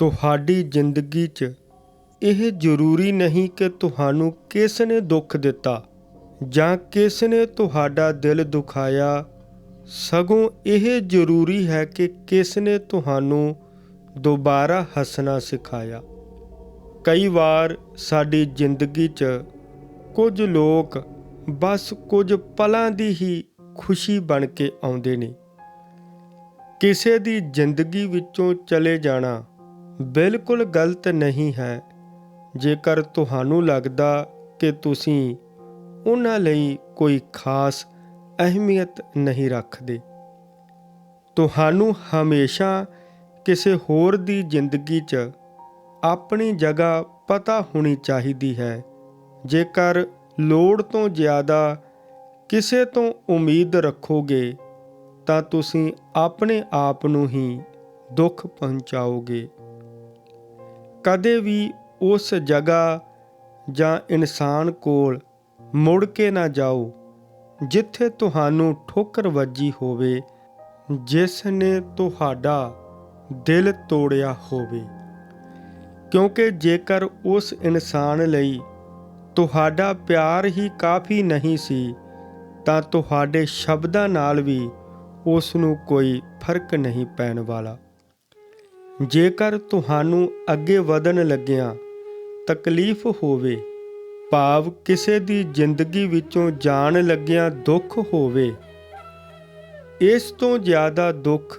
ਤੁਹਾਡੀ ਜ਼ਿੰਦਗੀ 'ਚ ਇਹ ਜ਼ਰੂਰੀ ਨਹੀਂ ਕਿ ਤੁਹਾਨੂੰ ਕਿਸ ਨੇ ਦੁੱਖ ਦਿੱਤਾ ਜਾਂ ਕਿਸ ਨੇ ਤੁਹਾਡਾ ਦਿਲ ਦੁਖਾਇਆ। ਸਗੋਂ ਇਹ ਜ਼ਰੂਰੀ ਹੈ ਕਿ ਕਿਸ ਨੇ ਤੁਹਾਨੂੰ ਦੁਬਾਰਾ ਹੱਸਣਾ ਸਿਖਾਇਆ। ਕਈ ਵਾਰ ਸਾਡੀ ਜ਼ਿੰਦਗੀ 'ਚ ਕੁਝ ਲੋਕ ਬਸ ਕੁਝ ਪਲਾਂ ਦੀ ਹੀ ਖੁਸ਼ੀ ਬਣ ਕੇ ਆਉਂਦੇ ਨੇ। ਕਿਸੇ ਦੀ ਜ਼ਿੰਦਗੀ ਵਿੱਚੋਂ ਚਲੇ ਜਾਣਾ ਬਿਲਕੁਲ ਗਲਤ ਨਹੀਂ ਹੈ। ਜੇਕਰ ਤੁਹਾਨੂੰ ਲੱਗਦਾ ਕਿ ਤੁਸੀਂ ਉਹਨਾਂ ਲਈ ਕੋਈ ਖਾਸ ਅਹਿਮੀਅਤ ਨਹੀਂ ਰੱਖਦੇ, ਤੁਹਾਨੂੰ ਹਮੇਸ਼ਾ ਕਿਸੇ ਹੋਰ ਦੀ ਜ਼ਿੰਦਗੀ 'ਚ ਆਪਣੀ ਜਗ੍ਹਾ ਪਤਾ ਹੋਣੀ ਚਾਹੀਦੀ ਹੈ। ਜੇਕਰ ਲੋੜ ਤੋਂ ਜ਼ਿਆਦਾ ਕਿਸੇ ਤੋਂ ਉਮੀਦ ਰੱਖੋਗੇ, ਤਾਂ ਤੁਸੀਂ ਆਪਣੇ ਆਪ ਨੂੰ ਹੀ ਦੁੱਖ ਪਹੁੰਚਾਓਗੇ। ਕਦੇ ਵੀ ਉਸ ਜਗ੍ਹਾ ਜਾਂ ਇਨਸਾਨ ਕੋਲ ਮੁੜ ਕੇ ਨਾ ਜਾਓ, ਜਿੱਥੇ ਤੁਹਾਨੂੰ ਠੋਕਰ ਵੱਜੀ ਹੋਵੇ, ਜਿਸ ਨੇ ਤੁਹਾਡਾ ਦਿਲ ਤੋੜਿਆ ਹੋਵੇ। ਕਿਉਂਕਿ ਜੇਕਰ ਉਸ ਇਨਸਾਨ ਲਈ ਤੁਹਾਡਾ ਪਿਆਰ ਹੀ ਕਾਫੀ ਨਹੀਂ ਸੀ, ਤਾਂ ਤੁਹਾਡੇ ਸ਼ਬਦਾਂ ਨਾਲ ਵੀ ਉਸ ਨੂੰ ਕੋਈ ਫ਼ਰਕ ਨਹੀਂ ਪੈਣ ਵਾਲਾ। ਜੇਕਰ ਤੁਹਾਨੂੰ ਅੱਗੇ ਵਧਣ ਲੱਗਿਆਂ ਤਕਲੀਫ ਹੋਵੇ, ਭਾਵ ਕਿਸੇ ਦੀ ਜ਼ਿੰਦਗੀ ਵਿੱਚੋਂ ਜਾਣ ਲੱਗਿਆਂ ਦੁੱਖ ਹੋਵੇ, ਇਸ ਤੋਂ ਜ਼ਿਆਦਾ ਦੁੱਖ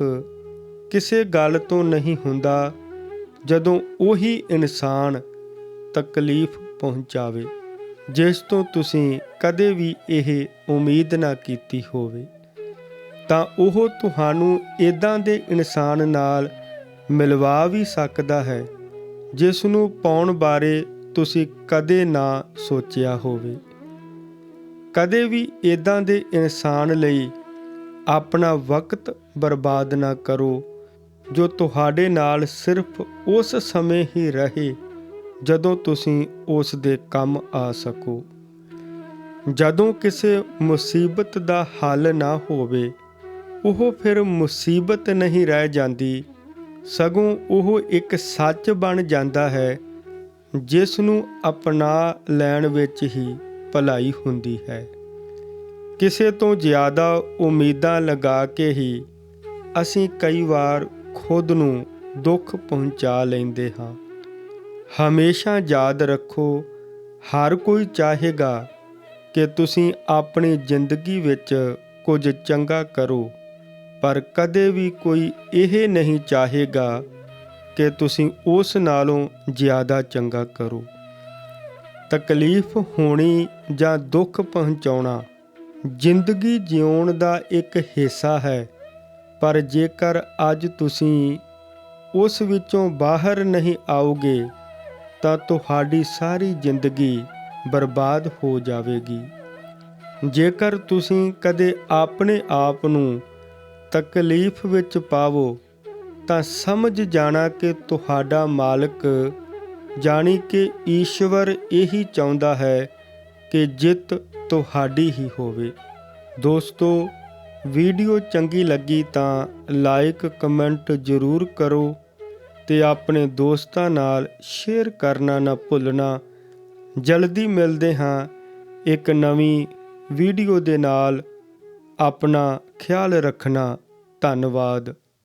ਕਿਸੇ ਗੱਲ ਤੋਂ ਨਹੀਂ ਹੁੰਦਾ ਜਦੋਂ ਉਹੀ ਇਨਸਾਨ ਤਕਲੀਫ ਪਹੁੰਚਾਵੇ, ਜਿਸ ਤੋਂ ਤੁਸੀਂ ਕਦੇ ਵੀ ਇਹ ਉਮੀਦ ਨਾ ਕੀਤੀ ਹੋਵੇ। ਤਾਂ ਉਹ ਤੁਹਾਨੂੰ ਇਦਾਂ ਦੇ ਇਨਸਾਨ ਨਾਲ ਮਿਲਵਾ ਵੀ ਸਕਦਾ ਹੈ ਜਿਸ ਨੂੰ ਪਾਉਣ ਬਾਰੇ ਤੁਸੀਂ ਕਦੇ ਨਾ ਸੋਚਿਆ ਹੋਵੇ। ਕਦੇ ਵੀ ਇਦਾਂ ਦੇ ਇਨਸਾਨ ਲਈ ਆਪਣਾ ਵਕਤ ਬਰਬਾਦ ਨਾ ਕਰੋ, ਜੋ ਤੁਹਾਡੇ ਨਾਲ ਸਿਰਫ ਉਸ ਸਮੇਂ ਹੀ ਰਹੇ, ਜਦੋਂ ਤੁਸੀਂ ਉਸ ਦੇ ਕੰਮ ਆ ਸਕੋ। ਜਦੋਂ ਕਿਸੇ ਮੁਸੀਬਤ ਦਾ ਹੱਲ ਨਾ ਹੋਵੇ, ਉਹ ਫਿਰ ਮੁਸੀਬਤ ਨਹੀਂ ਰਹਿ ਜਾਂਦੀ ਸਗੋਂ ਉਹ ਇੱਕ ਸੱਚ ਬਣ ਜਾਂਦਾ ਹੈ ਜਿਸ ਨੂੰ ਅਪਣਾ ਲੈਣ ਵਿੱਚ ਹੀ ਭਲਾਈ ਹੁੰਦੀ ਹੈ। ਕਿਸੇ ਤੋਂ ਜ਼ਿਆਦਾ ਉਮੀਦਾਂ ਲਗਾ ਕੇ ਹੀ ਅਸੀਂ ਕਈ ਵਾਰ ਖੁਦ ਨੂੰ ਦੁੱਖ ਪਹੁੰਚਾ ਲੈਂਦੇ ਹਾਂ। ਹਮੇਸ਼ਾ ਯਾਦ ਰੱਖੋ, ਹਰ ਕੋਈ ਚਾਹੇਗਾ ਕਿ ਤੁਸੀਂ ਆਪਣੀ ਜ਼ਿੰਦਗੀ ਵਿੱਚ ਕੁਝ ਚੰਗਾ ਕਰੋ। ਪਰ ਕਦੇ ਵੀ ਕੋਈ ਇਹ ਨਹੀਂ ਚਾਹੇਗਾ ਕਿ ਤੁਸੀਂ ਉਸ ਨਾਲੋਂ ਜ਼ਿਆਦਾ ਚੰਗਾ ਕਰੋ। ਤਕਲੀਫ ਹੋਣੀ ਜਾਂ ਦੁੱਖ ਪਹੁੰਚਾਉਣਾ ਜ਼ਿੰਦਗੀ ਜਿਉਣ ਦਾ ਇੱਕ ਹਿੱਸਾ ਹੈ, ਪਰ ਜੇਕਰ ਅੱਜ ਤੁਸੀਂ ਉਸ ਵਿੱਚੋਂ ਬਾਹਰ ਨਹੀਂ ਆਓਗੇ, ਤਾਂ ਤੁਹਾਡੀ ਸਾਰੀ ਜ਼ਿੰਦਗੀ ਬਰਬਾਦ ਹੋ ਜਾਵੇਗੀ। ਜੇਕਰ ਤੁਸੀਂ ਕਦੇ ਆਪਣੇ ਆਪ ਨੂੰ ਤਕਲੀਫ ਵਿੱਚ ਪਾਵੋ, ਤਾਂ ਸਮਝ ਜਾਣਾ ਕਿ ਤੁਹਾਡਾ ਮਾਲਕ ਜਾਣੀ ਕਿ ਈਸ਼ਵਰ ਇਹੀ ਚਾਹੁੰਦਾ ਹੈ ਕਿ ਜਿੱਤ ਤੁਹਾਡੀ ਹੀ ਹੋਵੇ। ਦੋਸਤੋ, ਵੀਡੀਓ ਚੰਗੀ ਲੱਗੀ ਤਾਂ ਲਾਈਕ, ਕਮੈਂਟ ਜ਼ਰੂਰ ਕਰੋ ਤੇ ਆਪਣੇ ਦੋਸਤਾਂ ਨਾਲ ਸ਼ੇਅਰ ਕਰਨਾ ਨਾ ਭੁੱਲਣਾ। ਜਲਦੀ ਮਿਲਦੇ ਹਾਂ ਇੱਕ ਨਵੀਂ ਵੀਡੀਓ ਦੇ ਨਾਲ। ਆਪਣਾ ਖਿਆਲ ਰੱਖਣਾ ਧੰਨਵਾਦ।